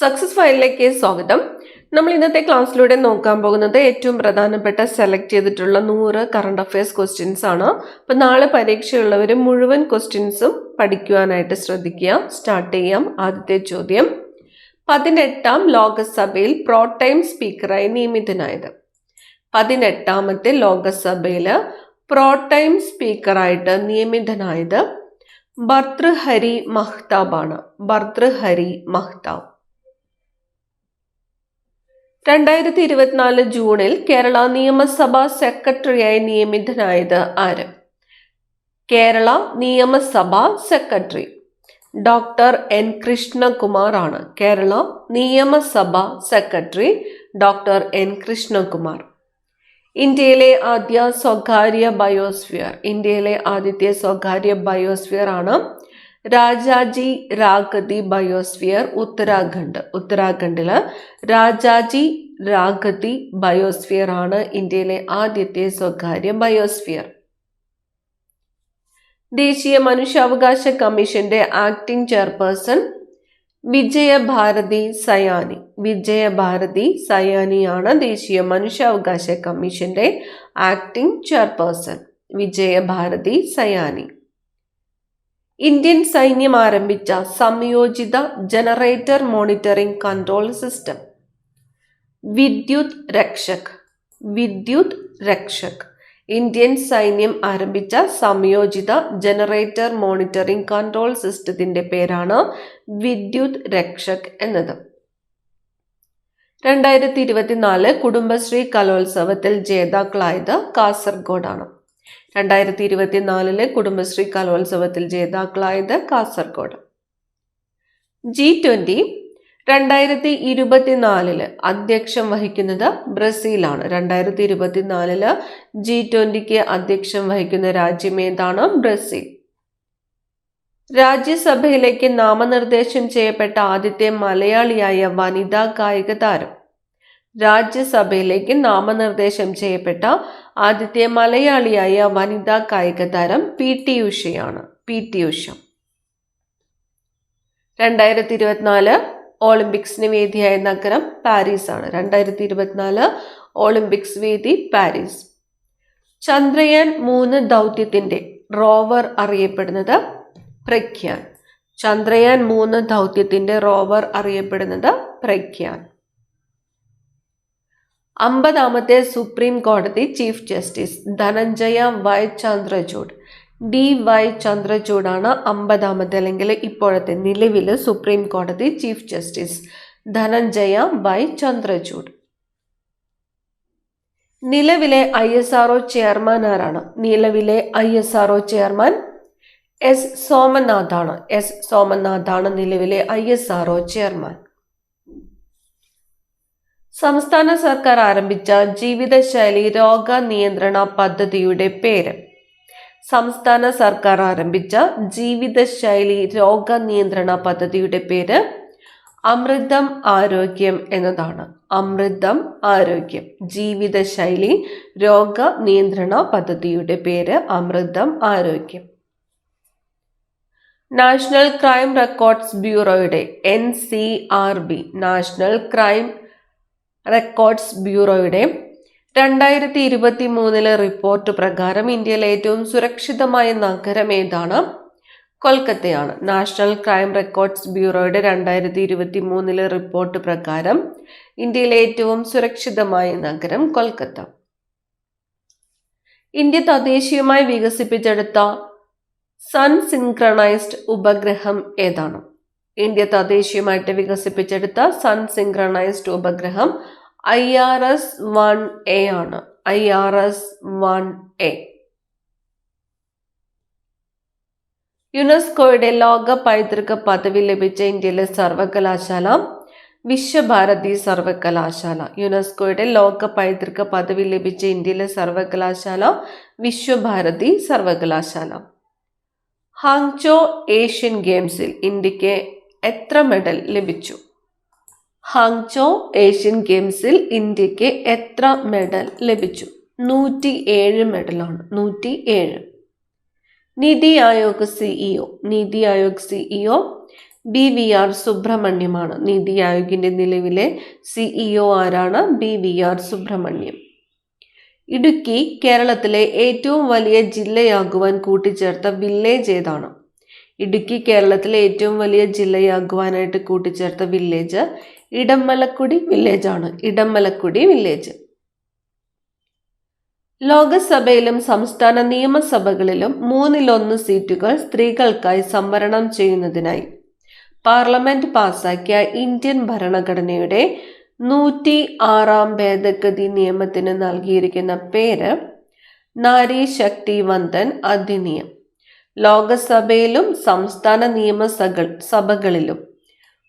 Success ഫയലിലേക്ക് സ്വാഗതം. നമ്മൾ ഇന്നത്തെ ക്ലാസ്സിലൂടെ നോക്കാൻ പോകുന്നത് ഏറ്റവും പ്രധാനപ്പെട്ട സെലക്ട് ചെയ്തിട്ടുള്ള നൂറ് കറണ്ട് അഫയേഴ്സ് ക്വസ്റ്റ്യൻസ് ആണ്. അപ്പം നാളെ പരീക്ഷയുള്ളവർ മുഴുവൻ ക്വസ്റ്റ്യൻസും പഠിക്കുവാനായിട്ട് ശ്രദ്ധിക്കുക. സ്റ്റാർട്ട് ചെയ്യാം. ആദ്യത്തെ ചോദ്യം. പതിനെട്ടാം ലോകസഭയിൽ പ്രോടൈം സ്പീക്കറായി നിയമിതനായത്. പതിനെട്ടാമത്തെ ലോകസഭയിൽ പ്രോടൈം സ്പീക്കറായിട്ട് നിയമിതനായത് ഭർതൃഹരി മഹ്താബാണ്. ഭർതൃഹരി മഹ്താബ്. രണ്ടായിരത്തി ഇരുപത്തിനാല് ജൂണിൽ കേരള നിയമസഭാ സെക്രട്ടറിയായി നിയമിതനായത് ആര്? കേരള നിയമസഭാ സെക്രട്ടറി. ഡോക്ടർ എൻ കൃഷ്ണകുമാർ ആണ് കേരള നിയമസഭാ സെക്രട്ടറി ഡോക്ടർ എൻ കൃഷ്ണകുമാർ. ഇന്ത്യയിലെ ആദ്യ സ്വകാര്യ ബയോസ്ഫിയർ. ഇന്ത്യയിലെ ആദ്യത്തെ സ്വകാര്യ ബയോസ്ഫിയർ ആണ് രാജാജി രാഗതി ബയോസ്ഫിയർ ഉത്തരാഖണ്ഡ്. ഉത്തരാഖണ്ഡിൽ രാജാജി രാഗതി ബയോസ്ഫിയർ ആണ് ഇന്ത്യയിലെ ആദ്യത്തെ സ്വകാര്യ ബയോസ്ഫിയർ. ദേശീയ മനുഷ്യാവകാശ കമ്മീഷന്റെ ആക്ടിംഗ് ചെയർപേഴ്സൺ വിജയഭാരതി സയാനി. വിജയഭാരതി സയാനിയാണ് ദേശീയ മനുഷ്യാവകാശ കമ്മീഷന്റെ acting chairperson. Vijayabharathi Sayani. Indian സൈന്യം ആരംഭിച്ച സംയോജിത generator monitoring control system. Vidyut Rakshak. Vidyut Rakshak. Indian സൈന്യം ആരംഭിച്ച സംയോജിത ജനറേറ്റർ മോണിറ്ററിംഗ് കൺട്രോൾ സിസ്റ്റത്തിന്റെ പേരാണ് വിദ്യുത് രക്ഷക് എന്നത്. രണ്ടായിരത്തി ഇരുപത്തിനാല് കുടുംബശ്രീ കലോത്സവത്തിൽ ജേതാക്കളായത് കാസർഗോഡാണ്. രണ്ടായിരത്തി ഇരുപത്തിനാലിലെ കുടുംബശ്രീ കലോത്സവത്തിൽ ജേതാക്കളായത് കാസർഗോഡ്. ജി ട്വന്റി രണ്ടായിരത്തി ഇരുപത്തിനാലിൽ അധ്യക്ഷം വഹിക്കുന്നത് ബ്രസീലാണ്. രണ്ടായിരത്തി ഇരുപത്തിനാലിൽ ജി ട്വന്റിക്ക് അധ്യക്ഷം വഹിക്കുന്ന രാജ്യം ഏതാണ്? ബ്രസീൽ. രാജ്യസഭയിലേക്ക് നാമനിർദ്ദേശം ചെയ്യപ്പെട്ട ആദ്യത്തെ മലയാളിയായ വനിതാ കായിക താരം രാജ്യസഭയിലേക്ക് നാമനിർദ്ദേശം ചെയ്യപ്പെട്ട ആദ്യത്തെ മലയാളിയായ വനിതാ കായിക താരം P T ഉഷയാണ്. P T Usha. രണ്ടായിരത്തി ഇരുപത്തിനാല് ഒളിമ്പിക്സിന് വേദിയായ നഗരം പാരീസ് ആണ് രണ്ടായിരത്തി ഇരുപത്തിനാല് ഒളിമ്പിക്സ് വേദി പാരീസ്. ചന്ദ്രയാൻ മൂന്ന് ദൗത്യത്തിന്റെ റോവർ അറിയപ്പെടുന്നത് പ്രഖ്യാൻ. ചന്ദ്രയാൻ മൂന്ന് ദൗത്യത്തിന്റെ റോവർ അറിയപ്പെടുന്നത് പ്രഖ്യാൻ. അമ്പതാമത്തെ സുപ്രീം കോടതി chief justice Dhananjaya Y Chandrachud. D Y ചന്ദ്രചൂഡാണ് അമ്പതാമത്തെ അല്ലെങ്കിൽ ഇപ്പോഴത്തെ നിലവിൽ സുപ്രീം കോടതി chief justice Dhananjaya Y Chandrachud. നിലവിലെ ഐ എസ് ആർ ചെയർമാൻ ആരാണ്? നിലവിലെ I S R chairman S സോമനാഥാണ്. S സോമനാഥാണ് നിലവിലെ ഐ എസ് ആർ ചെയർമാൻ. സംസ്ഥാന സർക്കാർ ആരംഭിച്ച ജീവിതശൈലി രോഗ നിയന്ത്രണ പദ്ധതിയുടെ പേര്. സംസ്ഥാന സർക്കാർ ആരംഭിച്ച ജീവിതശൈലി രോഗ നിയന്ത്രണ പദ്ധതിയുടെ പേര് അമൃതം ആരോഗ്യം എന്നതാണ്. അമൃതം ആരോഗ്യം ജീവിതശൈലി രോഗ നിയന്ത്രണ പദ്ധതിയുടെ പേര് Amritam Arogyam. National crime records ബ്യൂറോയുടെ N C R B national crime records ബ്യൂറോയുടെ രണ്ടായിരത്തി ഇരുപത്തി മൂന്നിലെ റിപ്പോർട്ട് പ്രകാരം ഇന്ത്യയിലെ ഏറ്റവും സുരക്ഷിതമായ നഗരം ഏതാണ്? കൊൽക്കത്തയാണ്. നാഷണൽ ക്രൈം റെക്കോർഡ്സ് ബ്യൂറോയുടെ രണ്ടായിരത്തി ഇരുപത്തി മൂന്നിലെ റിപ്പോർട്ട് പ്രകാരം ഇന്ത്യയിലെ ഏറ്റവും സുരക്ഷിതമായ നഗരം കൊൽക്കത്ത. ഇന്ത്യ തദ്ദേശീയമായി വികസിപ്പിച്ചെടുത്ത സൺ സിൻക്രണൈസ്ഡ് ഉപഗ്രഹം ഏതാണ്? ഇന്ത്യ തദ്ദേശീയമായിട്ട് വികസിപ്പിച്ചെടുത്ത സൺ സിംഗ്രണൈസ്ഡ് ഉപഗ്രഹം I R S one A ആണ്. I R S one A യുനെസ്കോയുടെ ലോക പൈതൃക പദവി ലഭിച്ച ഇന്ത്യയിലെ സർവകലാശാല വിശ്വഭാരതി സർവകലാശാല. യുനെസ്കോയുടെ ലോക പൈതൃക പദവി ലഭിച്ച ഇന്ത്യയിലെ സർവകലാശാല വിശ്വഭാരതി സർവകലാശാല. ഹാങ്ചോ ഏഷ്യൻ ഗെയിംസിൽ ഇന്ത്യയ്ക്ക് എത്ര മെഡൽ ലഭിച്ചു? ഹാങ്ചോ ഏഷ്യൻ ഗെയിംസിൽ ഇന്ത്യയ്ക്ക് എത്ര മെഡൽ ലഭിച്ചു? നൂറ്റി ഏഴ് മെഡലാണ് നൂറ്റി ഏഴ് NITI Aayog CEO NITI Aayog CEO B V R സുബ്രഹ്മണ്യമാണ്. NITI ആയോഗിന്റെ നിലവിലെ സിഇഒ ആരാണ്? B V R Subrahmanyam. Idukki കേരളത്തിലെ ഏറ്റവും വലിയ ജില്ലയാകുവാൻ കൂട്ടിച്ചേർത്ത വില്ലേജ് ഏതാണ്? ഇടുക്കി കേരളത്തിലെ ഏറ്റവും വലിയ ജില്ലയാകുവാനായിട്ട് കൂട്ടിച്ചേർത്ത വില്ലേജ് ഇടമലക്കുടി വില്ലേജ് ആണ് ഇടമലക്കുടി വില്ലേജ്. ലോകസഭയിലും സംസ്ഥാന നിയമസഭകളിലും മൂന്നിലൊന്ന് സീറ്റുകൾ സ്ത്രീകൾക്കായി സംവരണം ചെയ്യുന്നതിനായി പാർലമെന്റ് പാസാക്കിയ ഇന്ത്യൻ ഭരണഘടനയുടെ നൂറ്റി ആറാം ഭേദഗതി നിയമത്തിന് നൽകിയിരിക്കുന്ന പേര് നാരി ശക്തി വന്ദൻ അധിനിയം. ലോകസഭയിലും സംസ്ഥാന നിയമസഭകൾ സഭകളിലും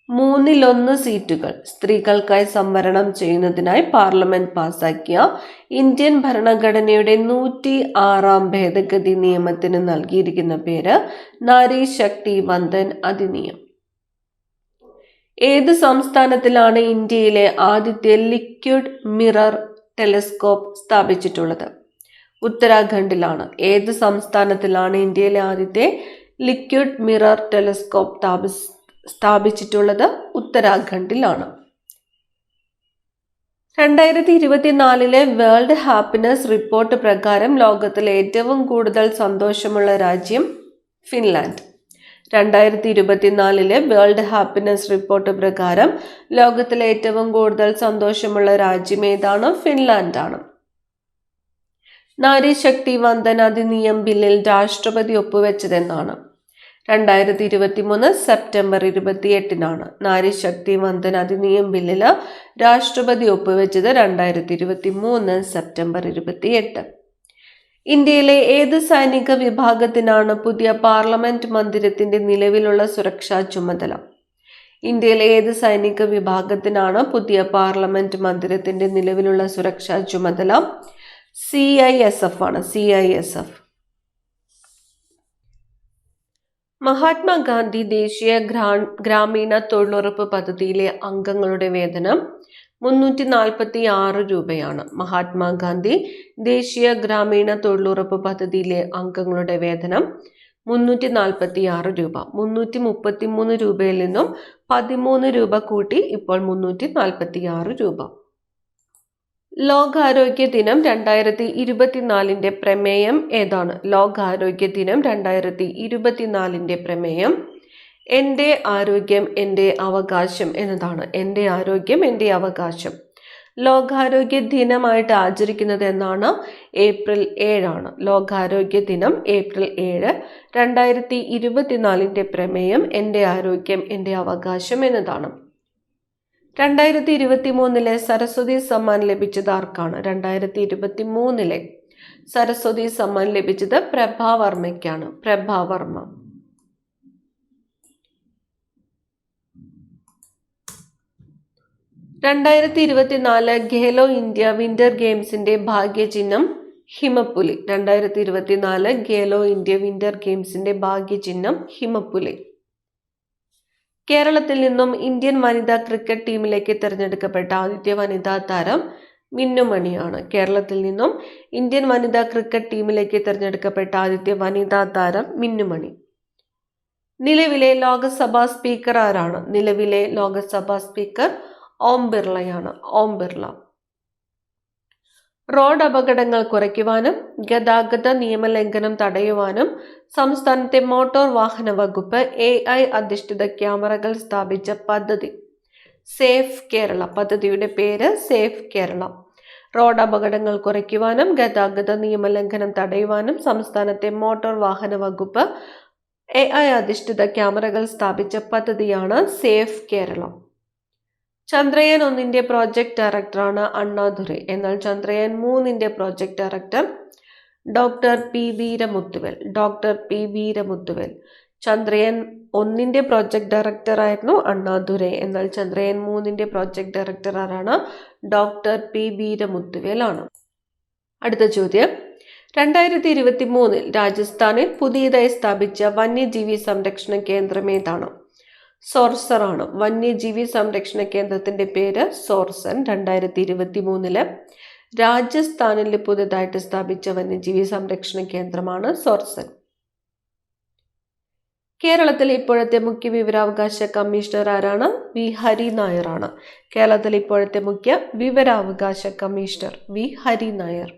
മൂന്നിലൊന്ന് സീറ്റുകൾ സ്ത്രീകൾക്കായി സംവരണം ചെയ്യുന്നതിനായി പാർലമെന്റ് പാസാക്കിയ ഇന്ത്യൻ ഭരണഘടനയുടെ നൂറ്റി ആറാം ഭേദഗതി നിയമത്തിന് നൽകിയിരിക്കുന്ന പേര് നാരി ശക്തി വന്ദൻ അധിനിയം. ഏത് സംസ്ഥാനത്തിലാണ് ഇന്ത്യയിലെ ആദ്യത്തെ ലിക്വിഡ് മിറർ ടെലിസ്കോപ്പ് സ്ഥാപിച്ചിട്ടുള്ളത്? ഉത്തരാഖണ്ഡിലാണ്. ഏത് സംസ്ഥാനത്തിലാണ് ഇന്ത്യയിലെ ആദ്യത്തെ ലിക്വിഡ് മിറർ ടെലിസ്കോപ്പ് സ്ഥാപിച്ചിട്ടുള്ളത്? ഉത്തരാഖണ്ഡിലാണ്. രണ്ടായിരത്തി ഇരുപത്തിനാലിലെ വേൾഡ് ഹാപ്പിനെസ് റിപ്പോർട്ട് പ്രകാരം ലോകത്തിലെ ഏറ്റവും കൂടുതൽ സന്തോഷമുള്ള രാജ്യം ഫിൻലാൻഡ്. രണ്ടായിരത്തി ഇരുപത്തിനാലിലെ വേൾഡ് ഹാപ്പിനെസ് റിപ്പോർട്ട് പ്രകാരം ലോകത്തിലെ ഏറ്റവും കൂടുതൽ സന്തോഷമുള്ള രാജ്യം ഏതാണ്? ഫിൻലാൻഡാണ്. നാരീശക്തി വന്ദന അധിനിയം ബില്ലിൽ രാഷ്ട്രപതി ഒപ്പുവെച്ചതെന്നാണ്. രണ്ടായിരത്തി ഇരുപത്തി മൂന്ന് സെപ്റ്റംബർ ഇരുപത്തിയെട്ടിനാണ് നാരീശക്തി വന്ദന അധിനിയം ബില്ലിൽ രാഷ്ട്രപതി ഒപ്പുവെച്ചത് രണ്ടായിരത്തി ഇരുപത്തി മൂന്ന് സെപ്റ്റംബർ ഇരുപത്തിയെട്ട്. ഇന്ത്യയിലെ ഏത് സൈനിക വിഭാഗത്തിനാണ് പുതിയ പാർലമെന്റ് മന്ദിരത്തിന്റെ നിലവിലുള്ള സുരക്ഷാ ചുമതല? ഇന്ത്യയിലെ ഏത് സൈനിക വിഭാഗത്തിനാണ് പുതിയ പാർലമെന്റ് മന്ദിരത്തിന്റെ നിലവിലുള്ള സുരക്ഷാ ചുമതല? സി ഐ എസ് എഫ് ആണ്. C I S F Mahatma Gandhi ദേശീയ ഗ്രാ ഗ്രാമീണ തൊഴിലുറപ്പ് പദ്ധതിയിലെ അംഗങ്ങളുടെ വേതനം മുന്നൂറ്റി നാൽപ്പത്തി ആറ് രൂപയാണ്. മഹാത്മാഗാന്ധി ദേശീയ ഗ്രാമീണ തൊഴിലുറപ്പ് പദ്ധതിയിലെ അംഗങ്ങളുടെ വേതനം മുന്നൂറ്റി നാൽപ്പത്തി ആറ് രൂപ. മുന്നൂറ്റി മുപ്പത്തി മൂന്ന് രൂപയിൽ നിന്നും പതിമൂന്ന് രൂപ കൂട്ടി ഇപ്പോൾ മുന്നൂറ്റി നാൽപ്പത്തി ആറ് രൂപ. ലോകാരോഗ്യ ദിനം രണ്ടായിരത്തി ഇരുപത്തിനാലിന്റെ പ്രമേയം ഏതാണ്? ലോകാരോഗ്യ ദിനം രണ്ടായിരത്തി ഇരുപത്തിനാലിന്റെ പ്രമേയം. എന്റെ ആരോഗ്യം എന്റെ അവകാശം എന്നതാണ്. എന്റെ ആരോഗ്യം എന്റെ അവകാശം. ലോകാരോഗ്യ ദിനമായിട്ട് ആചരിക്കുന്നത് എന്നാണ് ഏപ്രിൽ ഏഴാണ്. ലോകാരോഗ്യ ദിനം ഏപ്രിൽ ഏഴ് രണ്ടായിരത്തി ഇരുപത്തിനാലിന്റെ പ്രമേയം എന്റെ ആരോഗ്യം എന്റെ അവകാശം എന്നതാണ്. രണ്ടായിരത്തി ഇരുപത്തി മൂന്നിലെ സരസ്വതി സമ്മാൻ ലഭിച്ചത് ആർക്കാണ്? രണ്ടായിരത്തി ഇരുപത്തി മൂന്നിലെ സരസ്വതി സമ്മാൻ ലഭിച്ചത് പ്രഭാവർമ്മയ്ക്കാണ് പ്രഭാവർമ്മ രണ്ടായിരത്തി ഇരുപത്തിനാല് ഖേലോ ഇന്ത്യ വിന്റർ ഗെയിംസിന്റെ ഭാഗ്യചിഹ്നം ഹിമപ്പുലി. രണ്ടായിരത്തി ഇരുപത്തിനാല് ഖേലോ ഇന്ത്യ വിന്റർ ഗെയിംസിന്റെ ഭാഗ്യചിഹ്നം ഹിമപ്പുലി. കേരളത്തിൽ നിന്നും ഇന്ത്യൻ വനിതാ ക്രിക്കറ്റ് ടീമിലേക്ക് തിരഞ്ഞെടുക്കപ്പെട്ട ആദ്യത്തെ വനിതാ താരം മിന്നുമണിയാണ് കേരളത്തിൽ നിന്നും ഇന്ത്യൻ വനിതാ ക്രിക്കറ്റ് ടീമിലേക്ക് തിരഞ്ഞെടുക്കപ്പെട്ട ആദ്യത്തെ വനിതാ താരം മിന്നുമണി നിലവിലെ ലോകസഭാ സ്പീക്കർ ആരാണ്? നിലവിലെ ലോകസഭാ സ്പീക്കർ ഓം ബിർളയാണ്. ഓം ബിർള. റോഡ് അപകടങ്ങൾ കുറയ്ക്കുവാനും ഗതാഗത നിയമലംഘനം തടയുവാനും സംസ്ഥാനത്തെ മോട്ടോർ വാഹന വകുപ്പ് എ ഐ അധിഷ്ഠിത ക്യാമറകൾ സ്ഥാപിച്ച പദ്ധതി. സേഫ് കേരള പദ്ധതിയുടെ പേര് സേഫ് കേരള. റോഡ് അപകടങ്ങൾ കുറയ്ക്കുവാനും ഗതാഗത നിയമലംഘനം തടയുവാനും സംസ്ഥാനത്തെ മോട്ടോർ വാഹന വകുപ്പ് എ ഐ അധിഷ്ഠിത ക്യാമറകൾ സ്ഥാപിച്ച പദ്ധതിയാണ് സേഫ് കേരളം. ചന്ദ്രയാൻ ഒന്നിന്റെ പ്രോജക്ട് ഡയറക്ടറാണ് അണ്ണാദുരൈ എന്നാൽ ചന്ദ്രയാൻ മൂന്നിന്റെ project director doctor P Veeramuthuvel. Doctor P Veeramuthuvel. Chandrayaan ഒന്നിന്റെ പ്രോജക്ട് ഡയറക്ടറായിരുന്നു അണ്ണാദുരൈ എന്നാൽ ചന്ദ്രയാൻ മൂന്നിന്റെ പ്രോജക്ട് ഡയറക്ടർ ആരാണ്? ഡോക്ടർ പി വീരമുത്തുവേൽ ആണ്. അടുത്ത ചോദ്യം. രണ്ടായിരത്തി ഇരുപത്തി മൂന്നിൽ രാജസ്ഥാനിൽ പുതിയതായി സ്ഥാപിച്ച വന്യജീവി സംരക്ഷണ കേന്ദ്രം ഏതാണ്? സോർസർ ആണ് വന്യജീവി സംരക്ഷണ കേന്ദ്രത്തിന്റെ പേര് സോർസൻ രണ്ടായിരത്തി ഇരുപത്തി മൂന്നിൽ രാജസ്ഥാനിൽ പുതുതായിട്ട് സ്ഥാപിച്ച വന്യജീവി സംരക്ഷണ കേന്ദ്രമാണ് സോർസൻ. കേരളത്തിലെ ഇപ്പോഴത്തെ മുഖ്യ വിവരാവകാശ കമ്മീഷണർ ആരാണ്? വി. ഹരി നായറാണ്. കേരളത്തിലെ ഇപ്പോഴത്തെ മുഖ്യ വിവരാവകാശ കമ്മീഷണർ വി. ഹരി നായർ.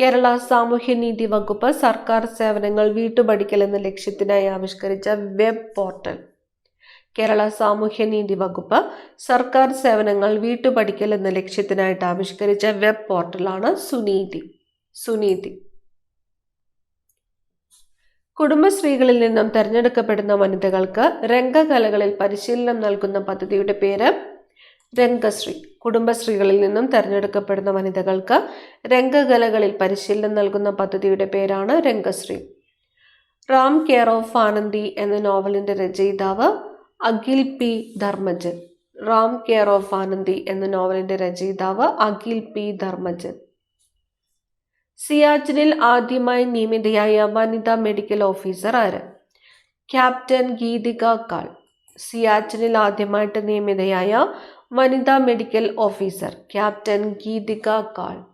കേരള സാമൂഹ്യനീതി വകുപ്പ് സർക്കാർ സേവനങ്ങൾ വീട്ടുപടിക്കൽ എന്ന ലക്ഷ്യത്തിനായി ആവിഷ്കരിച്ച വെബ് പോർട്ടൽ. കേരള സാമൂഹ്യനീതി വകുപ്പ് സർക്കാർ സേവനങ്ങൾ വീട്ടുപടിക്കൽ എന്ന ലക്ഷ്യത്തിനായിട്ട് ആവിഷ്കരിച്ച വെബ് പോർട്ടലാണ് സുനീതി. സുനീതി. കുടുംബശ്രീകളിൽ നിന്നും തിരഞ്ഞെടുക്കപ്പെടുന്ന വനിതകൾക്ക് രംഗകലകളിൽ പരിശീലനം നൽകുന്ന പദ്ധതിയുടെ പേര് രംഗശ്രീ. കുടുംബശ്രീകളിൽ നിന്നും തിരഞ്ഞെടുക്കപ്പെടുന്ന വനിതകൾക്ക് രംഗകലകളിൽ പരിശീലനം നൽകുന്ന പദ്ധതിയുടെ പേരാണ് രംഗശ്രീ. റാം കെയർ ഓഫ് ആനന്ദി എന്ന നോവലിന്റെ രചയിതാവ് Akhil P Dharmajan Ram care of Anandi എന്ന നോവലിന്റെ രചയിതാവ് അഖിൽ പി ധർമ്മജൻ. സിയാച്ചിനിൽ ആദ്യമായി നിയമിതയായ വനിതാ മെഡിക്കൽ ഓഫീസർ ആര്? ക്യാപ്റ്റൻ ഗീതിക കാൾ. സിയാച്ചിനിൽ ആദ്യമായിട്ട് നിയമിതയായ വനിതാ medical officer captain Geetika Koul.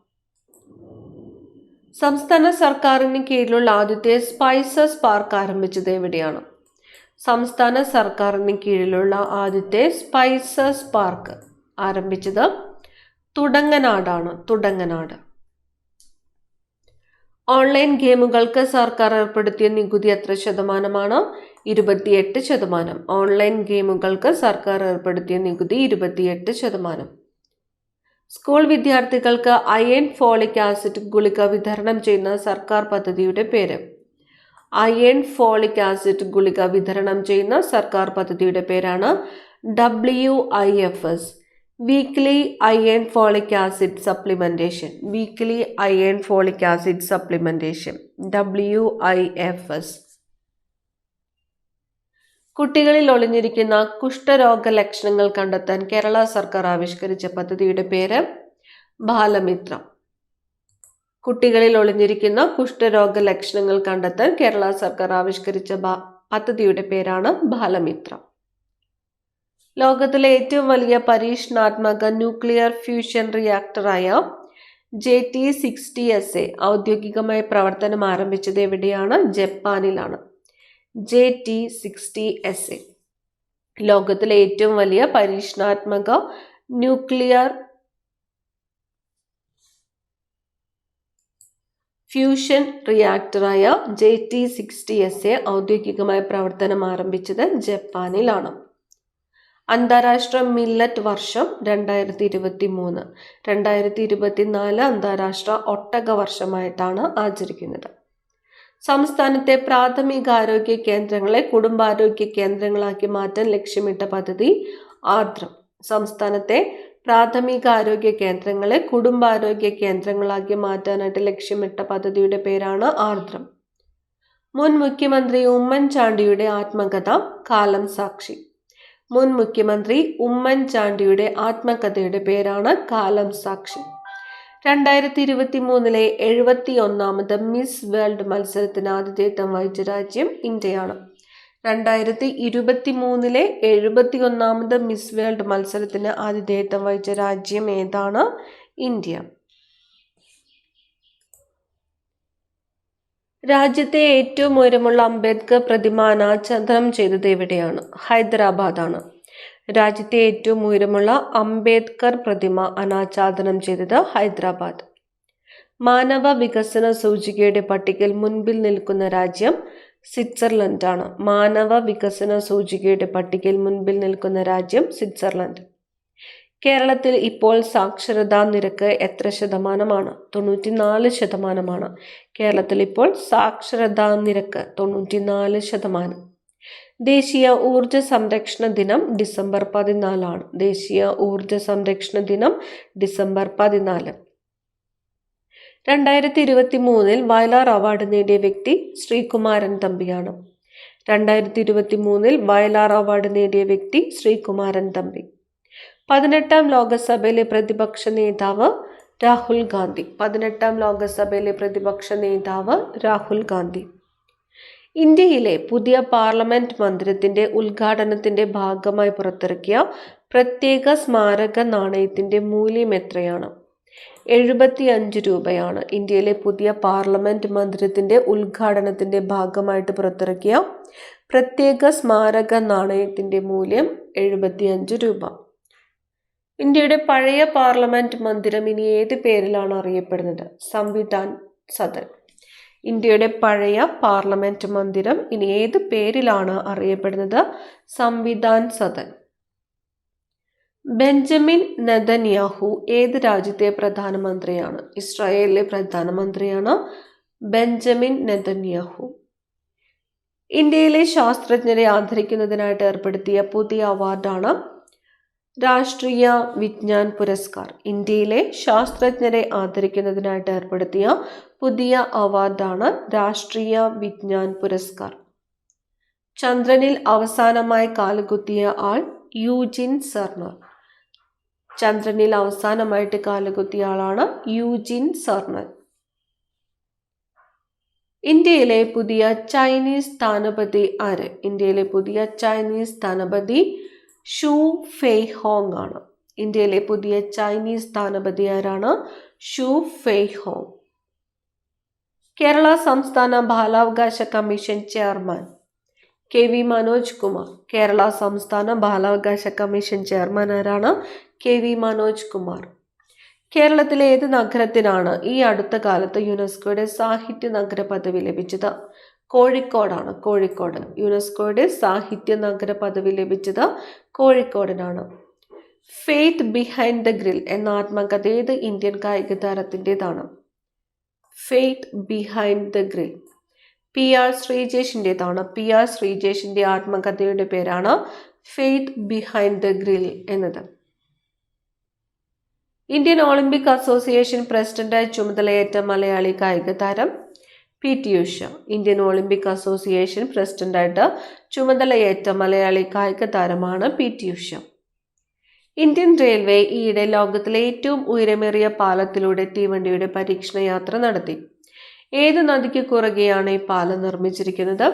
സംസ്ഥാന സർക്കാരിന് കീഴിലുള്ള ആദ്യത്തെ സ്പൈസസ് പാർക്ക് ആരംഭിച്ചത് എവിടെയാണ്? സംസ്ഥാന സർക്കാരിന് കീഴിലുള്ള ആദ്യത്തെ സ്പൈസസ് പാർക്ക് ആരംഭിച്ചത് തുടങ്ങനാടാണ് തുടങ്ങനാട്. ഓൺലൈൻ ഗെയിമുകൾക്ക് സർക്കാർ ഏർപ്പെടുത്തിയ നികുതി എത്ര ശതമാനമാണ്? ഇരുപത്തിയെട്ട് ശതമാനം. ഓൺലൈൻ ഗെയിമുകൾക്ക് സർക്കാർ ഏർപ്പെടുത്തിയ നികുതി ഇരുപത്തിയെട്ട് ശതമാനം. സ്കൂൾ വിദ്യാർത്ഥികൾക്ക് അയൺ ഫോളിക് ആസിഡ് ഗുളിക വിതരണം ചെയ്യുന്ന സർക്കാർ പദ്ധതിയുടെ പേര്. അയൺ ഫോളിക് ആസിഡ് ഗുളിക വിതരണം ചെയ്യുന്ന സർക്കാർ പദ്ധതിയുടെ പേരാണ് W I F S. Weekly iron folic acid supplementation weekly iron folic acid supplementation W I F S. കുട്ടികളിൽ ഒളിഞ്ഞിരിക്കുന്ന കുഷ്ഠരോഗ ലക്ഷണങ്ങൾ കണ്ടെത്താൻ കേരള സർക്കാർ ആവിഷ്കരിച്ച പദ്ധതിയുടെ പേര് ബാലമിത്രം. കുട്ടികളിൽ ഒളിഞ്ഞിരിക്കുന്ന കുഷ്ഠരോഗ ലക്ഷണങ്ങൾ കണ്ടെത്താൻ കേരള സർക്കാർ ആവിഷ്കരിച്ച പദ്ധതിയുടെ പേരാണ് ബാലമിത്ര. ലോകത്തിലെ ഏറ്റവും വലിയ പരീക്ഷണാത്മക nuclear fusion റിയാക്ടറായ J T sixty S A ഔദ്യോഗികമായി പ്രവർത്തനം ആരംഭിച്ചത് എവിടെയാണ്? ജപ്പാനിലാണ്. J T sixty S A. ലോകത്തിലെ ഏറ്റവും വലിയ പരീക്ഷണാത്മക nuclear fusion റിയാക്ടറായ J T sixty S A ഔദ്യോഗികമായ പ്രവർത്തനം ആരംഭിച്ചത് ജപ്പാനിലാണ്. അന്താരാഷ്ട്ര മില്ലറ്റ് വർഷം രണ്ടായിരത്തി ഇരുപത്തി മൂന്ന് രണ്ടായിരത്തി ഇരുപത്തി നാല് അന്താരാഷ്ട്ര ഒട്ടക വർഷമായിട്ടാണ് ആചരിക്കുന്നത്. സംസ്ഥാനത്തെ പ്രാഥമികാരോഗ്യ കേന്ദ്രങ്ങളെ കുടുംബാരോഗ്യ കേന്ദ്രങ്ങളാക്കി മാറ്റാൻ ലക്ഷ്യമിട്ട പദ്ധതി ആർദ്രം. സംസ്ഥാനത്തെ പ്രാഥമികാരോഗ്യ കേന്ദ്രങ്ങളെ കുടുംബാരോഗ്യ കേന്ദ്രങ്ങളാക്കി മാറ്റാനായിട്ട് ലക്ഷ്യമിട്ട പദ്ധതിയുടെ പേരാണ് ആർദ്രം. മുൻ മുഖ്യമന്ത്രി ഉമ്മൻചാണ്ടിയുടെ ആത്മകഥ കാലം സാക്ഷി. മുൻ മുഖ്യമന്ത്രി ഉമ്മൻചാണ്ടിയുടെ ആത്മകഥയുടെ പേരാണ് കാലം സാക്ഷി. രണ്ടായിരത്തി ഇരുപത്തി മൂന്നിലെ എഴുപത്തി ഒന്നാമത് മിസ് വേൾഡ് മത്സരത്തിന് ആതിഥേയത്വം വഹിച്ച രാജ്യം ഇന്ത്യയാണ്. രണ്ടായിരത്തി ഇരുപത്തി മൂന്നിലെ എഴുപത്തി ഒന്നാമത് മിസ് വേൾഡ് മത്സരത്തിന് ആതിഥേയത്വം വഹിച്ച രാജ്യം ഏതാണ്? ഇന്ത്യ. രാജ്യത്തെ ഏറ്റവും ഉയരമുള്ള അംബേദ്കർ പ്രതിമ അനാച്ഛാദനം ചെയ്തത് എവിടെയാണ്? ഹൈദരാബാദാണ്. രാജ്യത്തെ ഏറ്റവും ഉയരമുള്ള അംബേദ്കർ പ്രതിമ അനാച്ഛാദനം ചെയ്തത് ഹൈദരാബാദ്. മാനവ വികസന സൂചികയുടെ പട്ടികയിൽ മുൻപിൽ നിൽക്കുന്ന രാജ്യം സ്വിറ്റ്സർലൻഡാണ്. മാനവ വികസന സൂചികയുടെ പട്ടികയിൽ മുൻപിൽ നിൽക്കുന്ന രാജ്യം സ്വിറ്റ്സർലൻഡ്. കേരളത്തിൽ ഇപ്പോൾ സാക്ഷരതാ നിരക്ക് എത്ര ശതമാനമാണ്? തൊണ്ണൂറ്റിനാല് ശതമാനമാണ്. കേരളത്തിൽ ഇപ്പോൾ സാക്ഷരതാ നിരക്ക് തൊണ്ണൂറ്റിനാല് ശതമാനം. ദേശീയ ഊർജ സംരക്ഷണ ദിനം ഡിസംബർ പതിനാലാണ്. ദേശീയ ഊർജ സംരക്ഷണ ദിനം ഡിസംബർ പതിനാല്. രണ്ടായിരത്തി ഇരുപത്തി മൂന്നിൽ വയലാർ അവാർഡ് നേടിയ വ്യക്തി ശ്രീകുമാരൻ തമ്പിയാണ്. രണ്ടായിരത്തി ഇരുപത്തി മൂന്നിൽ വയലാർ അവാർഡ് നേടിയ വ്യക്തി ശ്രീകുമാരൻ തമ്പി. പതിനെട്ടാം ലോകസഭയിലെ പ്രതിപക്ഷ നേതാവ് രാഹുൽ ഗാന്ധി. പതിനെട്ടാം ലോകസഭയിലെ പ്രതിപക്ഷ നേതാവ് രാഹുൽ ഗാന്ധി. ഇന്ത്യയിലെ പുതിയ പാർലമെന്റ് മന്ദിരത്തിന്റെ ഉദ്ഘാടനത്തിന്റെ ഭാഗമായി പുറത്തിറക്കിയ പ്രത്യേക സ്മാരക നാണയത്തിന്റെ മൂല്യം എത്രയാണ്? എഴുപത്തി അഞ്ച് രൂപയാണ് ഇന്ത്യയിലെ പുതിയ പാർലമെന്റ് മന്ദിരത്തിന്റെ ഉദ്ഘാടനത്തിന്റെ ഭാഗമായിട്ട് പുറത്തിറക്കിയ പ്രത്യേക സ്മാരക നാണയത്തിന്റെ മൂല്യം എഴുപത്തിയഞ്ച് രൂപ. ഇന്ത്യയുടെ പഴയ പാർലമെന്റ് മന്ദിരം ഇനി ഏത് പേരിലാണ് അറിയപ്പെടുന്നത്? സംവിധാൻ സദൻ. ഇന്ത്യയുടെ പഴയ പാർലമെന്റ് മന്ദിരം ഇനി ഏത് പേരിലാണ് അറിയപ്പെടുന്നത്? സംവിധാൻ സദൻ. ബെഞ്ചമിൻ നെതന്യാഹു ഏത് രാജ്യത്തെ പ്രധാനമന്ത്രിയാണ്? ഇസ്രായേലിലെ പ്രധാനമന്ത്രിയാണ് ബെഞ്ചമിൻ നെതന്യാഹു. ഇന്ത്യയിലെ ശാസ്ത്രജ്ഞരെ ആദരിക്കുന്നതിനായിട്ട് ഏർപ്പെടുത്തിയ പുതിയ അവാർഡാണ് രാഷ്ട്രീയ വിജ്ഞാൻ പുരസ്കാർ. ഇന്ത്യയിലെ ശാസ്ത്രജ്ഞരെ ആദരിക്കുന്നതിനായിട്ട് ഏർപ്പെടുത്തിയ പുതിയ അവാർഡാണ് രാഷ്ട്രീയ വിജ്ഞാൻ പുരസ്കാർ. ചന്ദ്രനിൽ അവസാനമായി കാലുകുത്തിയ ആൾ യൂജിൻ സർണർ. ചന്ദ്രനിൽ അവസാനമായിട്ട് കാലുകുത്തിയ ആളാണ് യൂജിൻ സർണൻ ഇന്ത്യയിലെ പുതിയ ചൈനീസ് സ്ഥാനപതി ആര്? ഇന്ത്യയിലെ പുതിയ ചൈനീസ് സ്ഥാനപതി ഷു ഫെയ് ഹോങ് ആണ്. ഇന്ത്യയിലെ പുതിയ ചൈനീസ് സ്ഥാനപതി ആരാണ്? ഷു ഫെയ് ഹോങ്. കേരള സംസ്ഥാന ബാലാവകാശ commission chairman K V Manoj Kumar. Kerala സംസ്ഥാന ബാലാവകാശ കമ്മീഷൻ ചെയർമാൻ ആരാണ്? K V Manoj Kumar. കേരളത്തിലെ ഏത് നഗരത്തിനാണ് ഈ അടുത്ത കാലത്ത് യുനെസ്കോയുടെ സാഹിത്യ നഗര പദവി ലഭിച്ചത്? കോഴിക്കോടാണ്. കോഴിക്കോട് യുനെസ്കോയുടെ സാഹിത്യ നഗര പദവി ലഭിച്ചത് കോഴിക്കോടിനാണ്. ഫെയ്ത്ത് ബിഹൈൻഡ് ദ ഗ്രിൽ എന്ന ആത്മകഥ ഏത് ഇന്ത്യൻ കായിക താരത്തിന്റെതാണ്? Faith behind the grill. P R ശ്രീജേഷിന്റെതാണ്. P R ശ്രീജേഷിന്റെ ആത്മകഥയുടെ പേരാണ് ഫെയ്ത്ത് ബിഹൈൻഡ് ദ ഗ്രിൽ എന്നത്. ഇന്ത്യൻ ഒളിമ്പിക് അസോസിയേഷൻ പ്രസിഡന്റായി ചുമതലയേറ്റ മലയാളി കായിക താരം P T Usha Indian Olympic association പ്രസിഡന്റായിട്ട് ചുമതലയേറ്റ മലയാളി കായിക താരമാണ് P T Usha Indian railway ഈയിടെ ലോകത്തിലെ ഏറ്റവും ഉയരമേറിയ പാലത്തിലൂടെ തീവണ്ടിയുടെ പരീക്ഷണ യാത്ര നടത്തി. ഏത് നദിക്ക് കുറുകെയാണ് ഈ പാലം നിർമ്മിച്ചിരിക്കുന്നത്?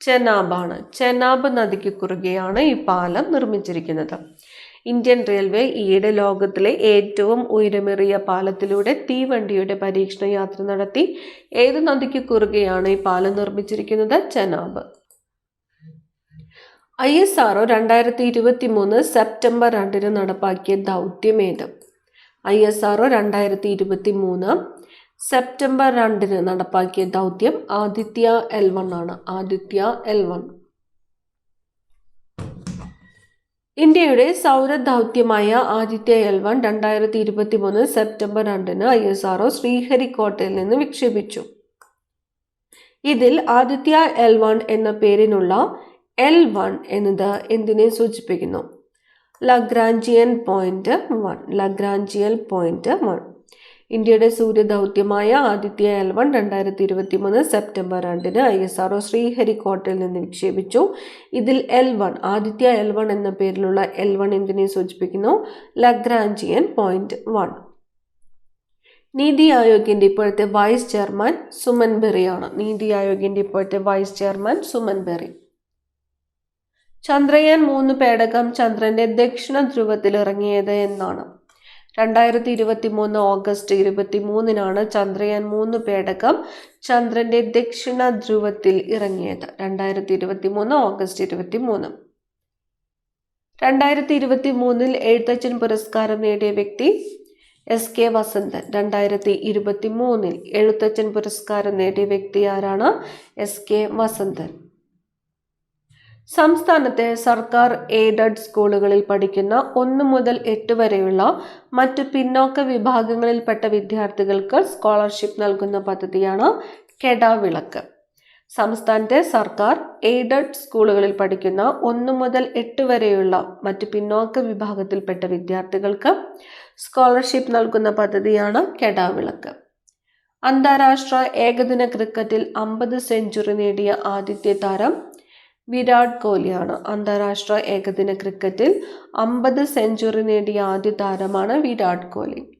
ചെനാബാണ് ചെനാബ് നദിക്ക് കുറുകെയാണ് ഈ പാലം നിർമ്മിച്ചിരിക്കുന്നത്. ഇന്ത്യൻ റെയിൽവേ ഈയിടെ ലോകത്തിലെ ഏറ്റവും ഉയരമേറിയ പാലത്തിലൂടെ തീവണ്ടിയുടെ പരീക്ഷണ യാത്ര നടത്തി. ഏത് നദിക്ക് കുറുകെയാണ് ഈ പാലം നിർമ്മിച്ചിരിക്കുന്നത്? ചെനാബ്. ഐ എസ് ആർഒ രണ്ടായിരത്തി ഇരുപത്തി മൂന്ന് സെപ്റ്റംബർ രണ്ടിന് നടപ്പാക്കിയ ദൗത്യമേത്? ഐ എസ് ആർഒ രണ്ടായിരത്തി ഇരുപത്തി മൂന്ന് സെപ്റ്റംബർ രണ്ടിന് നടപ്പാക്കിയ ദൗത്യം ആദിത്യ എൽ വൺ ആണ്. Aditya L one. ഇന്ത്യയുടെ സൗര ദൗത്യമായ ആദിത്യ എൽ വൺ രണ്ടായിരത്തി ഇരുപത്തി മൂന്ന് സെപ്റ്റംബർ രണ്ടിന് ഐ എസ് ആർഒ ശ്രീഹരിക്കോട്ടയിൽ നിന്ന് വിക്ഷേപിച്ചു. ഇതിൽ ആദിത്യ എൽ വൺ എന്ന പേരിനുള്ള എൽ വൺ എന്നത് എന്തിനെ സൂചിപ്പിക്കുന്നു? Lagrangian point one Lagrangian point one ഇന്ത്യയുടെ സൂര്യദൗത്യമായ ആദിത്യ എൽ വൺ രണ്ടായിരത്തി ഇരുപത്തി മൂന്ന് സെപ്റ്റംബർ രണ്ടിന് ഐ എസ് ആർ ഒ ശ്രീഹരിക്കോട്ടയിൽ നിന്ന് വിക്ഷേപിച്ചു ഇതിൽ L one Aditya L one എന്ന പേരിലുള്ള എൽ വൺ എന്തിനെ സൂചിപ്പിക്കുന്നു? ലഗ്രാഞ്ചിയൻ പോയിന്റ് വൺ നീതി ആയോഗിന്റെ ഇപ്പോഴത്തെ വൈസ് ചെയർമാൻ സുമൻ ബെറിയാണ്. നീതി ആയോഗിന്റെ ഇപ്പോഴത്തെ vice chairman Suman berry. Chandrayaan മൂന്ന് പേടകം ചന്ദ്രന്റെ ദക്ഷിണ ധ്രുവത്തിൽ ഇറങ്ങിയത് എന്നാണ്. രണ്ടായിരത്തി ഇരുപത്തി മൂന്ന് ഓഗസ്റ്റ് ഇരുപത്തി മൂന്നിനാണ് ചന്ദ്രയാൻ മൂന്ന് പേടകം ചന്ദ്രന്റെ ദക്ഷിണ ധ്രുവത്തിൽ ഇറങ്ങിയത്. രണ്ടായിരത്തി ഇരുപത്തി മൂന്ന് ഓഗസ്റ്റ് ഇരുപത്തി മൂന്ന് രണ്ടായിരത്തി ഇരുപത്തി മൂന്നിൽ എഴുത്തച്ഛൻ പുരസ്കാരം നേടിയ വ്യക്തി എസ് കെ വസന്തൻ. രണ്ടായിരത്തി ഇരുപത്തി മൂന്നിൽ എഴുത്തച്ഛൻ പുരസ്കാരം നേടിയ വ്യക്തി ആരാണ്? S K Vasanthan. സംസ്ഥാനത്തെ സർക്കാർ എയ്ഡഡ് സ്കൂളുകളിൽ പഠിക്കുന്ന ഒന്ന് മുതൽ എട്ട് വരെയുള്ള മറ്റു പിന്നോക്ക വിഭാഗങ്ങളിൽപ്പെട്ട വിദ്യാർത്ഥികൾക്ക് സ്കോളർഷിപ്പ് നൽകുന്ന പദ്ധതിയാണ് കെടാവിളക്ക് സംസ്ഥാനത്തെ സർക്കാർ എയ്ഡഡ് സ്കൂളുകളിൽ പഠിക്കുന്ന ഒന്ന് മുതൽ എട്ട് വരെയുള്ള മറ്റ് പിന്നോക്ക വിഭാഗത്തിൽപ്പെട്ട വിദ്യാർത്ഥികൾക്ക് സ്കോളർഷിപ്പ് നൽകുന്ന പദ്ധതിയാണ് കെടാവിളക്ക് അന്താരാഷ്ട്ര ഏകദിന ക്രിക്കറ്റിൽ അമ്പത് സെഞ്ചുറി നേടിയ ആദ്യത്തെ താരം വിരാട് കോഹ്ലിയാണ് അന്താരാഷ്ട്ര ഏകദിന ക്രിക്കറ്റിൽ അമ്പത് സെഞ്ചുറി നേടിയ ആദ്യ താരമാണ് വിരാട് കോഹ്ലി.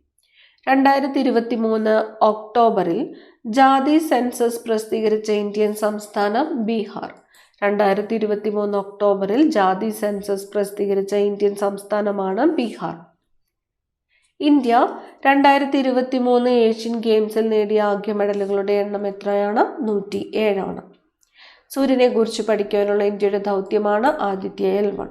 രണ്ടായിരത്തി ഇരുപത്തി മൂന്ന് ഒക്ടോബറിൽ ജാതി സെൻസസ് പ്രസിദ്ധീകരിച്ച ഇന്ത്യൻ സംസ്ഥാനം ബീഹാർ. രണ്ടായിരത്തി ഇരുപത്തി മൂന്ന് ഒക്ടോബറിൽ ജാതി സെൻസസ് പ്രസിദ്ധീകരിച്ച ഇന്ത്യൻ സംസ്ഥാനമാണ് ബീഹാർ. ഇന്ത്യ രണ്ടായിരത്തി ഇരുപത്തി മൂന്ന് ഏഷ്യൻ ഗെയിംസിൽ നേടിയ ആകെ മെഡലുകളുടെ എണ്ണം എത്രയാണ്? നൂറ്റി ഏഴാണ് സൂര്യനെ കുറിച്ച് പഠിക്കാനുള്ള ഇന്ത്യയുടെ ദൗത്യമാണ് ആദിത്യ എൽ വൺ.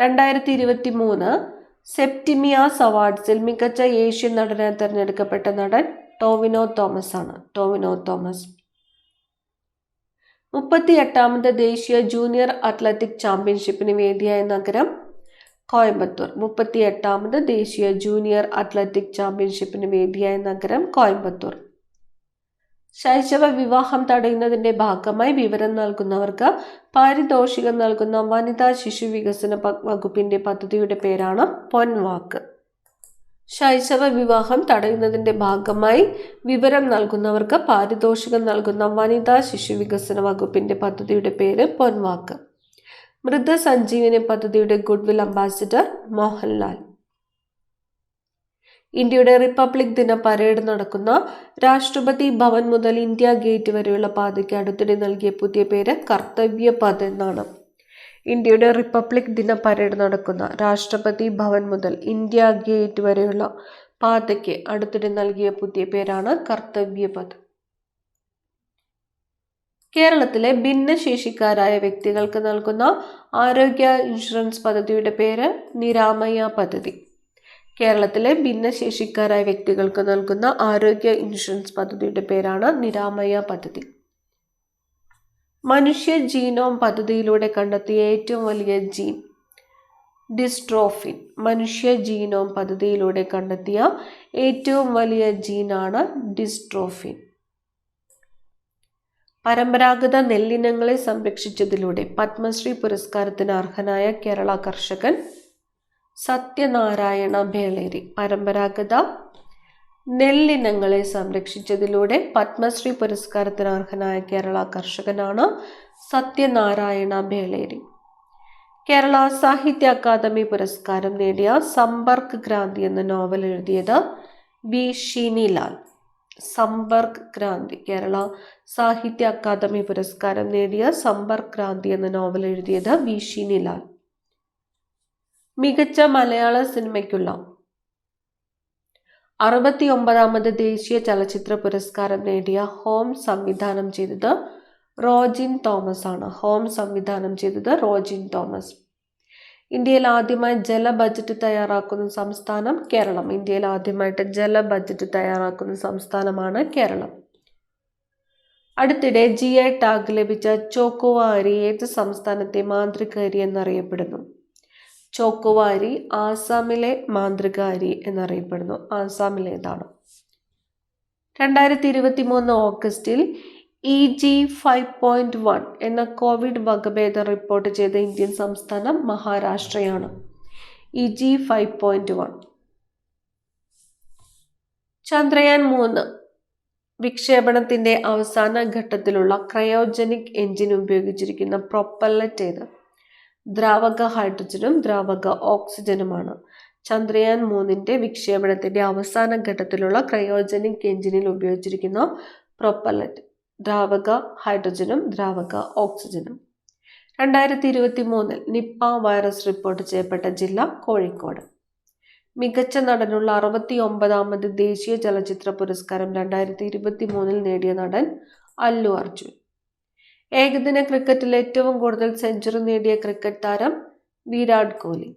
രണ്ടായിരത്തി ഇരുപത്തി മൂന്ന് സെപ്റ്റിമിയാസ് അവാർഡ്സിൽ മികച്ച ഏഷ്യൻ നടനായി തിരഞ്ഞെടുക്കപ്പെട്ട നടൻ ടോവിനോ തോമസ് ആണ് ടോവിനോ തോമസ്. മുപ്പത്തി എട്ടാമത് ദേശീയ ജൂനിയർ അത്ലറ്റിക് ചാമ്പ്യൻഷിപ്പിന് വേദിയായ നഗരം കോയമ്പത്തൂർ. മുപ്പത്തി എട്ടാമത് ദേശീയ ജൂനിയർ അത്ലറ്റിക് ചാമ്പ്യൻഷിപ്പിന് വേദിയായ നഗരം കോയമ്പത്തൂർ. ശൈശവ വിവാഹം തടയുന്നതിന്റെ ഭാഗമായി വിവരം നൽകുന്നവർക്ക് പാരിതോഷികം നൽകുന്ന വനിതാ ശിശു വികസന വകുപ്പിന്റെ പദ്ധതിയുടെ പേരാണ് പൊൻവാക്ക്. ശൈശവ വിവാഹം തടയുന്നതിന്റെ ഭാഗമായി വിവരം നൽകുന്നവർക്ക് പാരിതോഷികം നൽകുന്ന വനിതാ ശിശു വികസന വകുപ്പിന്റെ പദ്ധതിയുടെ പേര് പൊൻവാക്ക്. മൃതസഞ്ജീവനി പദ്ധതിയുടെ ഗുഡ്വിൽ അംബാസിഡർ മോഹൻലാൽ. ഇന്ത്യയുടെ റിപ്പബ്ലിക് ദിന പരേഡ് നടക്കുന്ന രാഷ്ട്രപതി ഭവൻ മുതൽ ഇന്ത്യ ഗേറ്റ് വരെയുള്ള പാതയ്ക്ക് അടുത്തിടെ നൽകിയ പുതിയ പേര് കർത്തവ്യ പഥ് എന്നാണ്. ഇന്ത്യയുടെ റിപ്പബ്ലിക് ദിന പരേഡ് നടക്കുന്ന രാഷ്ട്രപതി ഭവൻ മുതൽ ഇന്ത്യ ഗേറ്റ് വരെയുള്ള പാതയ്ക്ക് അടുത്തിടെ നൽകിയ പുതിയ പേരാണ് കർത്തവ്യ പഥ് കേരളത്തിലെ ഭിന്നശേഷിക്കാരായ വ്യക്തികൾക്ക് നൽകുന്ന ആരോഗ്യ ഇൻഷുറൻസ് പദ്ധതിയുടെ പേര് നിരാമയ പദ്ധതി. കേരളത്തിലെ ഭിന്നശേഷിക്കാരായ വ്യക്തികൾക്ക് നൽകുന്ന ആരോഗ്യ ഇൻഷുറൻസ് പദ്ധതിയുടെ പേരാണ് നിരാമയ പദ്ധതി. മനുഷ്യ ജീനോം പദ്ധതിയിലൂടെ കണ്ടെത്തിയ ഏറ്റവും വലിയ ജീൻ ഡിസ്ട്രോഫിൻ. മനുഷ്യ ജീനോം പദ്ധതിയിലൂടെ കണ്ടെത്തിയ ഏറ്റവും വലിയ ജീനാണ് ഡിസ്ട്രോഫിൻ. പരമ്പരാഗത നെല്ലിനങ്ങളെ സംരക്ഷിച്ചതിലൂടെ പത്മശ്രീ പുരസ്കാരത്തിന് അർഹനായ കേരള കർഷകൻ സത്യനാരായണ ബേളേരി പരമ്പരാഗത നെല്ലിനങ്ങളെ സംരക്ഷിച്ചതിലൂടെ പത്മശ്രീ പുരസ്കാരത്തിന് അർഹനായ കേരള കർഷകനാണ് സത്യനാരായണ ബേളേരി കേരള സാഹിത്യ അക്കാദമി പുരസ്കാരം നേടിയ സമ്പർക്ക് ക്രാന്തി എന്ന നോവൽ എഴുതിയത് വി. ഷീനിലാൽ. സമ്പർക്ക് ക്രാന്തി കേരള സാഹിത്യ അക്കാദമി പുരസ്കാരം നേടിയ സമ്പർക്ക് ക്രാന്തി എന്ന നോവൽ എഴുതിയത് വി. ഷീനിലാൽ. മികച്ച മലയാള സിനിമയ്ക്കുള്ള അറുപത്തി ഒമ്പതാമത് ദേശീയ ചലച്ചിത്ര പുരസ്കാരം നേടിയ ഹോം സംവിധാനം ചെയ്തത് റോജിൻ തോമസ് ആണ് ഹോം സംവിധാനം ചെയ്തത് റോജിൻ തോമസ്. ഇന്ത്യയിൽ ആദ്യമായി ജല ബജറ്റ് തയ്യാറാക്കുന്ന സംസ്ഥാനം കേരളം. ഇന്ത്യയിൽ ആദ്യമായിട്ട് ജല ബജറ്റ് തയ്യാറാക്കുന്ന സംസ്ഥാനമാണ് കേരളം. അടുത്തിടെ ജി ഐ ടാഗ് ലഭിച്ച ചോക്കോവാരി ഏത് സംസ്ഥാനത്തെ മാന്ത്രികരി എന്നറിയപ്പെടുന്നു? ചോക്കോവ അരി ആസാമിലെ മാന്ത്രികാരി എന്നറിയപ്പെടുന്നു. ആസാമിലേതാണ് രണ്ടായിരത്തി ഇരുപത്തി മൂന്ന് ഓഗസ്റ്റിൽ E G five point one എന്ന കോവിഡ് വകഭേദം റിപ്പോർട്ട് ചെയ്ത ഇന്ത്യൻ സംസ്ഥാനം മഹാരാഷ്ട്രയാണ്. E G five point one Chandrayaan മൂന്ന് വിക്ഷേപണത്തിന്റെ അവസാന ഘട്ടത്തിലുള്ള ക്രയോജനിക് എഞ്ചിൻ ഉപയോഗിച്ചിരിക്കുന്ന പ്രൊപ്പല്ലറ്റ് ഏത്? ദ്രാവക ഹൈഡ്രജനും ദ്രാവക ഓക്സിജനുമാണ്. ചന്ദ്രയാൻ മൂന്നിന്റെ വിക്ഷേപണത്തിന്റെ അവസാന ഘട്ടത്തിലുള്ള ക്രയോജനിക് എഞ്ചിനിൽ ഉപയോഗിച്ചിരിക്കുന്ന പ്രൊപ്പലറ്റ് ദ്രാവക ഹൈഡ്രജനും ദ്രാവക ഓക്സിജനും. രണ്ടായിരത്തി ഇരുപത്തി മൂന്നിൽ നിപ്പ വൈറസ് റിപ്പോർട്ട് ചെയ്യപ്പെട്ട ജില്ല കോഴിക്കോട്. മികച്ച നടനുള്ള അറുപത്തി ഒമ്പതാമത് ദേശീയ ചലച്ചിത്ര പുരസ്കാരം രണ്ടായിരത്തി ഇരുപത്തി മൂന്നിൽ നേടിയ നടൻ അല്ലു അർജുൻ. ഏകദിന ക്രിക്കറ്റിൽ ഏറ്റവും കൂടുതൽ സെഞ്ചുറി നേടിയ ക്രിക്കറ്റ് താരം വിരാട് കോഹ്ലി.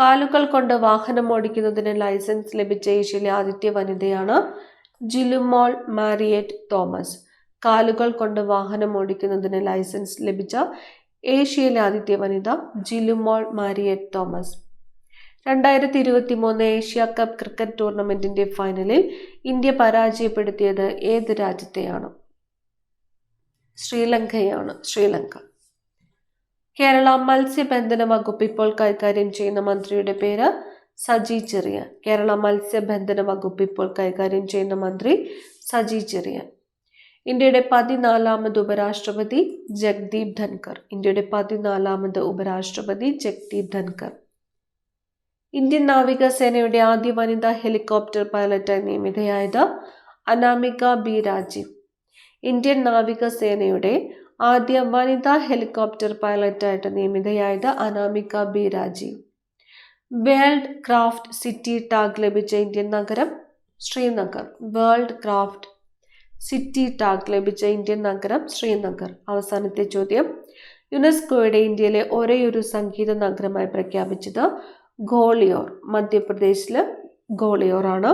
കാലുകൾ കൊണ്ട് വാഹനം ഓടിക്കുന്നതിന് ലൈസൻസ് ലഭിച്ച ഏഷ്യയിലെ ആദ്യത്തെ വനിതയാണ് ജിലുമോൾ മാരിയറ്റ് തോമസ്. കാലുകൾ കൊണ്ട് വാഹനം ഓടിക്കുന്നതിന് ലൈസൻസ് ലഭിച്ച ഏഷ്യയിലെ ആദ്യത്തെ വനിത ജിലുമോൾ മാരിയറ്റ് തോമസ്. രണ്ടായിരത്തി ഇരുപത്തി മൂന്ന് ഏഷ്യ കപ്പ് ക്രിക്കറ്റ് ടൂർണമെന്റിന്റെ ഫൈനലിൽ ഇന്ത്യ പരാജയപ്പെടുത്തിയത് ഏത് രാജ്യത്തെയാണ്? ശ്രീലങ്കയാണ് ശ്രീലങ്ക. കേരള മത്സ്യബന്ധന വകുപ്പ് ഇപ്പോൾ കൈകാര്യം ചെയ്യുന്ന മന്ത്രിയുടെ പേര് സജി ചെറിയ കേരള മത്സ്യബന്ധന വകുപ്പ് ഇപ്പോൾ കൈകാര്യം ചെയ്യുന്ന മന്ത്രി സജി ചെറിയ ഇന്ത്യയുടെ പതിനാലാമത് ഉപരാഷ്ട്രപതി ജഗ്ദീപ് ധൻകർ ഇന്ത്യയുടെ പതിനാലാമത് ഉപരാഷ്ട്രപതി ജഗ്ദീപ് ധൻകർ ഇന്ത്യൻ നാവികസേനയുടെ ആദ്യ വനിതാ ഹെലികോപ്റ്റർ പൈലറ്റായി നിയമിതയായത് അനാമിക ബി രാജീവ്. ഇന്ത്യൻ നാവികസേനയുടെ ആദ്യ വനിതാ ഹെലികോപ്റ്റർ പൈലറ്റായിട്ട് നിയമിതയായത് Anamika B Rajiv. World craft city tag ലഭിച്ച ഇന്ത്യൻ നഗരം Srinagar. World craft city tag ലഭിച്ച ഇന്ത്യൻ നഗരം ശ്രീനഗർ. അവസാനത്തെ ചോദ്യം. യുനെസ്കോയുടെ ഇന്ത്യയിലെ ഒരേയൊരു സംഗീത നഗരമായി പ്രഖ്യാപിച്ചത് ഗോളിയോർ. മധ്യപ്രദേശിലെ ഗോളിയോർ ആണ്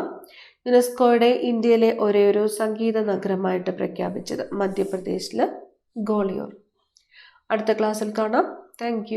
യുനെസ്കോയുടെ ഇന്ത്യയിലെ ഒരേയൊരു സംഗീത നഗരമായിട്ട് പ്രഖ്യാപിച്ചത് മധ്യപ്രദേശിലെ ഗോളിയോർ. അടുത്ത ക്ലാസ്സിൽ കാണാം. താങ്ക്